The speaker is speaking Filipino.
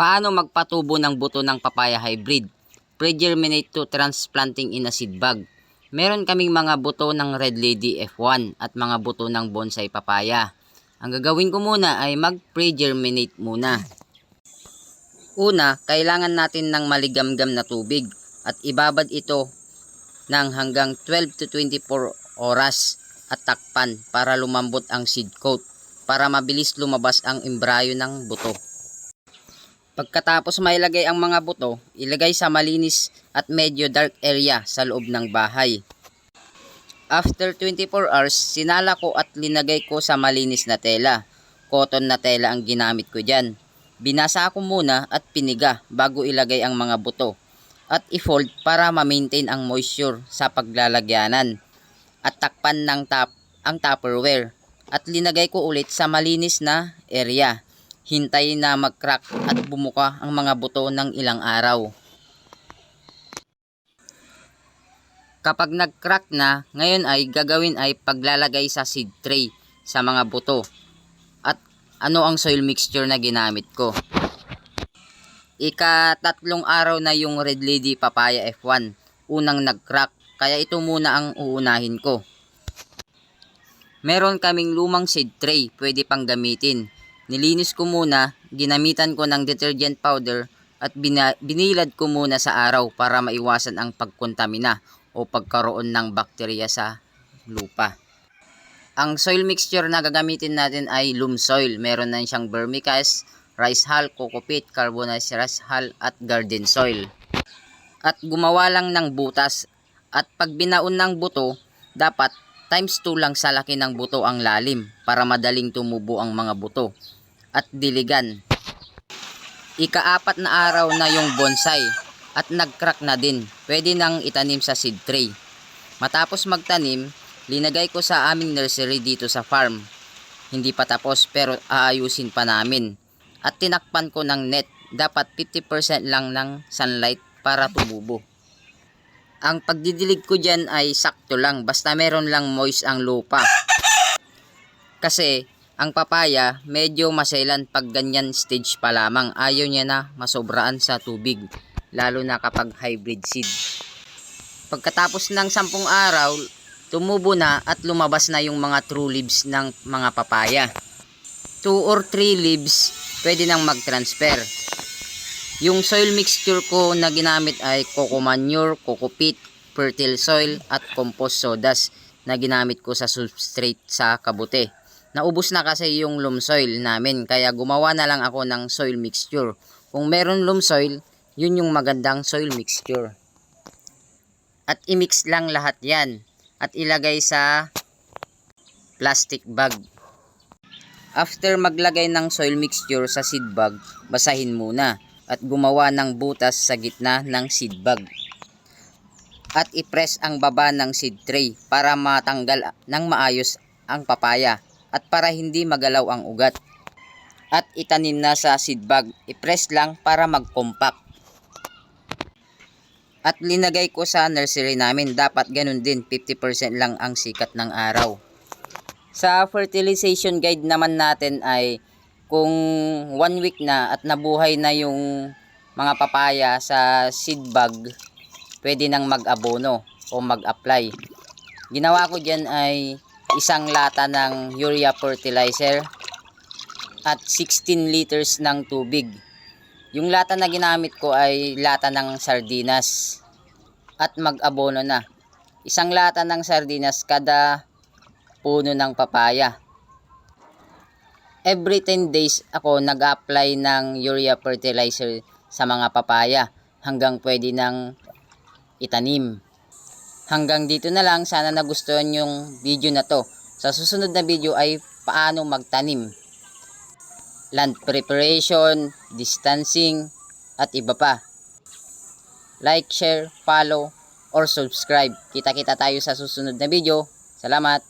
Paano magpatubo ng buto ng papaya hybrid? Pre-germinate to transplanting in a seed bag. Meron kaming mga buto ng Red Lady F1 at mga buto ng bonsai papaya. Ang gagawin ko muna ay mag-pre-germinate muna. Una, kailangan natin ng maligamgam na tubig at ibabad ito ng hanggang 12 to 24 oras at takpan para lumambot ang seed coat para mabilis lumabas ang embryo ng buto. Pagkatapos mailagay ang mga buto, ilagay sa malinis at medyo dark area sa loob ng bahay. After 24 hours, sinala ko at linagay ko sa malinis na tela. Cotton na tela ang ginamit ko dyan. Binasa ko muna at piniga bago ilagay ang mga buto. At i-fold para ma-maintain ang moisture sa paglalagyanan. At takpan ng tap ang tupperware. At linagay ko ulit sa malinis na area. Hintay na mag-crack at bumuka ang mga buto ng ilang araw. Kapag nag-crack na, ngayon ay gagawin ay paglalagay sa seed tray sa mga buto. At ano ang soil mixture na ginamit ko? Ika tatlong araw na yung Red Lady Papaya F1. Unang nag-crack, kaya ito muna ang uunahin ko. Meron kaming lumang seed tray, pwede pang gamitin. Nilinis ko muna, ginamitan ko ng detergent powder at binilad ko muna sa araw para maiwasan ang pagkontamina o pagkaroon ng bakterya sa lupa. Ang soil mixture na gagamitin natin ay loam soil. Meron na siyang vermicast, rice hull, carbonized rice hull at garden soil. At gumawa lang ng butas at pag binaon ng buto, dapat times 2 lang sa laki ng buto ang lalim para madaling tumubo ang mga buto. At diligan. Ikaapat na araw na yung bonsai at nag-crack na din. Pwede nang itanim sa seed tray. Matapos magtanim, linagay ko sa aming nursery dito sa farm. Hindi pa tapos pero aayusin pa namin. At tinakpan ko ng net. Dapat 50% lang ng sunlight para tumubo. Ang pagdidilig ko dyan ay sakto lang. Basta meron lang moist ang lupa. Kasi ang papaya medyo masailan pag ganyan stage pa lamang. Ayaw niya na masobraan sa tubig. Lalo na kapag hybrid seed. Pagkatapos ng sampung araw, tumubo na at lumabas na yung mga true leaves ng mga papaya. 2 or 3 leaves, pwede nang mag-transfer. Yung soil mixture ko na ginamit ay coco manure, coco peat, fertile soil at compost sodas na ginamit ko sa substrate sa kabute. Naubos na kasi yung loam soil namin kaya gumawa na lang ako ng soil mixture. Kung meron loam soil, yun yung magandang soil mixture. At i-mix lang lahat yan at ilagay sa plastic bag. After maglagay ng soil mixture sa seed bag, basahin muna at gumawa ng butas sa gitna ng seed bag. At i-press ang baba ng seed tray para matanggal ng maayos ang papaya at para hindi magalaw ang ugat. At itanim na sa seed bag, i-press lang para mag-compact. At linagay ko sa nursery namin, dapat ganun din, 50% lang ang sikat ng araw. Sa fertilization guide naman natin ay kung one week na at nabuhay na yung mga papaya sa seed bag, pwede nang mag-abono o mag-apply. Ginawa ko dyan ay isang lata ng urea fertilizer at 16 liters ng tubig. Yung lata na ginamit ko ay lata ng sardinas at mag-abono na. Isang lata ng sardinas kada puno ng papaya. Every 10 days ako nag-apply ng urea fertilizer sa mga papaya hanggang pwede nang itanim. Hanggang dito na lang, sana nagustuhan yung video na to. Sa susunod na video ay paano magtanim. Land preparation, distancing, at iba pa. Like, share, follow, or subscribe. Kita-kita tayo sa susunod na video. Salamat!